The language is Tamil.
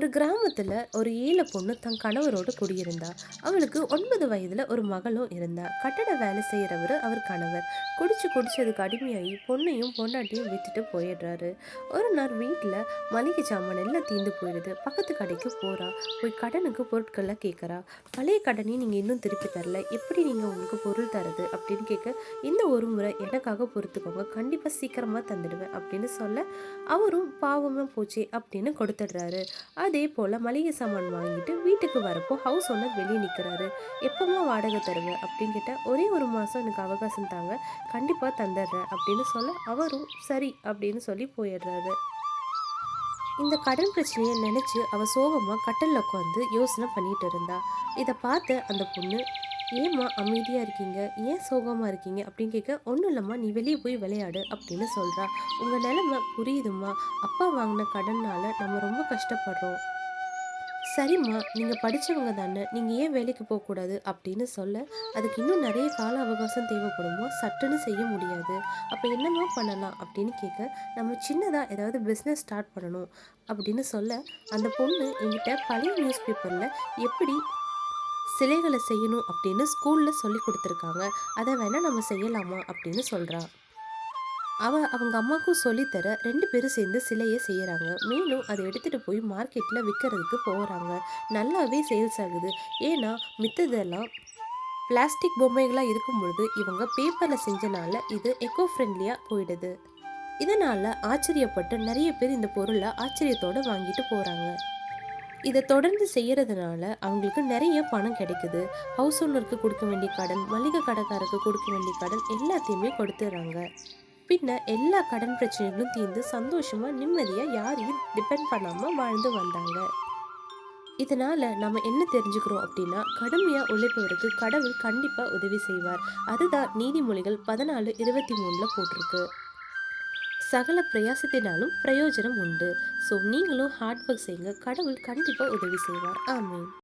ஒரு கிராமத்தில் ஒரு ஏழை பொண்ணு தன் கணவரோடு குடியிருந்தா. அவளுக்கு ஒன்பது வயதில் ஒரு மகளும் இருந்தா. கட்டட வேலை செய்கிறவர் அவர் கணவர். குடிச்சு குடிச்சதுக்கு அடிமையாகி பொண்ணையும் பொண்டாட்டியும் விட்டுட்டு போயிடுறாரு. ஒரு நாள் வீட்டில் மளிகை சாமான் எல்லாம் தீந்து போயிடுது. பக்கத்து கடைக்கு போகிறா போய் கடனுக்கு பொருட்கள்லாம் கேட்குறா பழைய கடனையும் நீங்கள் இன்னும் திருப்பி தரல. எப்படி நீங்கள் உங்களுக்கு பொருள் தரது அப்படின்னு கேட்க, இந்த ஒரு முறை எனக்காக பொறுத்துக்கோங்க. கண்டிப்பாக சீக்கிரமாக தந்துடுவேன் அப்படின்னு சொல்ல, அவரும் பாவமாக போச்சு அப்படின்னு கொடுத்துடுறாரு. அதே போல் மளிகை சாமான் வாங்கிட்டு வீட்டுக்கு வரப்போ ஹவுஸ் ஓனர் வெளியே நிற்கிறாரு எப்போம்மா வாடகை தருங்க அப்படின்னு கேட்டால் ஒரே ஒரு மாதம் எனக்கு அவகாசம் தாங்க. கண்டிப்பாக தந்துடுறேன் அப்படின்னு சொல்ல அவரும் சரி அப்படின்னு சொல்லி போயிடுறாரு. இந்த கடன் பிரச்சனையை நினச்சி அவள் சோகமாக கட்டலில் உட்காந்து யோசனை பண்ணிட்டு இருந்தா. இதை பார்த்து அந்த பொண்ணு ஏம்மா அமைதியாக இருக்கீங்க? ஏன் சோகமாக இருக்கீங்க? அப்படின்னு கேட்க ஒன்றும் இல்லைம்மா நீ வெளியே போய் விளையாடு அப்படின்னு சொல்கிறா உங்கள் நிலமை புரியுதும்மா. அப்பா வாங்கின கடனால் நம்ம ரொம்ப கஷ்டப்படுறோம். சரிம்மா நீங்கள் படித்தவங்க தானே. நீங்கள் ஏன் வேலைக்கு போகக்கூடாது அப்படின்னு சொல்ல அதுக்கு இன்னும் நிறைய கால அவகாசம் தேவைப்படுமோ? சட்டுன்னு செய்ய முடியாது. அப்போ என்னம்மா பண்ணலாம்? அப்படின்னு கேட்க நம்ம சின்னதாக ஏதாவது பிஸ்னஸ் ஸ்டார்ட் பண்ணணும். அப்படின்னு சொல்ல அந்த பொண்ணு என்கிட்ட பழைய நியூஸ் பேப்பரில் எப்படி சிலைகளை செய்யணும் அப்படின்னு ஸ்கூலில் சொல்லி கொடுத்துருக்காங்க. அதை வேணால் நம்ம செய்யலாமா அப்படின்னு சொல்கிறா அவள் அவங்க அம்மாவுக்கும் சொல்லித்தர ரெண்டு பேரும் சேர்ந்து சிலையை செய்கிறாங்க மேலும் அதை எடுத்துகிட்டு போய் மார்க்கெட்டில் விற்கிறதுக்கு போகிறாங்க நல்லாவே சேல்ஸ் ஆகுது. ஏன்னா மித்ததெல்லாம் பிளாஸ்டிக் பொம்மைகளாக இருக்கும் பொழுது இவங்க பேப்பரில் செஞ்சனால இது எக்கோ ஃப்ரெண்ட்லியாக போயிடுது. இதனால் ஆச்சரியப்பட்டு நிறைய பேர் இந்த பொருளை ஆச்சரியத்தோடு வாங்கிட்டு போகிறாங்க இதை தொடர்ந்து செய்கிறதுனால அவங்களுக்கு நிறைய பணம் கிடைக்குது. ஹவுஸ் ஓனருக்கு கொடுக்க வேண்டிய கடன் மளிகை கடைக்காரருக்கு கொடுக்க வேண்டிய கடன் எல்லாத்தையுமே கொடுத்துட்றாங்க பின்ன எல்லா கடன் பிரச்சனைகளும் தீர்ந்து சந்தோஷமாக நிம்மதியாக யாரையும் டிபெண்ட் பண்ணாமல் வாழ்ந்து வந்தாங்க. இதனால் நம்ம என்ன தெரிஞ்சுக்கிறோம் அப்படின்னா கடுமையாக உழைப்பவருக்கு கடவுள் கண்டிப்பாக உதவி செய்வார். அதுதான் நீதிமொழிகள் பதினாலு இருபத்தி மூணில் போட்டிருக்கு. சகல பிரயாசத்தினாலும் பிரயோஜனம் உண்டு. ஸோ நீங்களும் ஹார்ட் ஒர்க் செய்யுங்க. கடவுள் கண்டிப்பாக உதவி செய்வார். ஆமாம்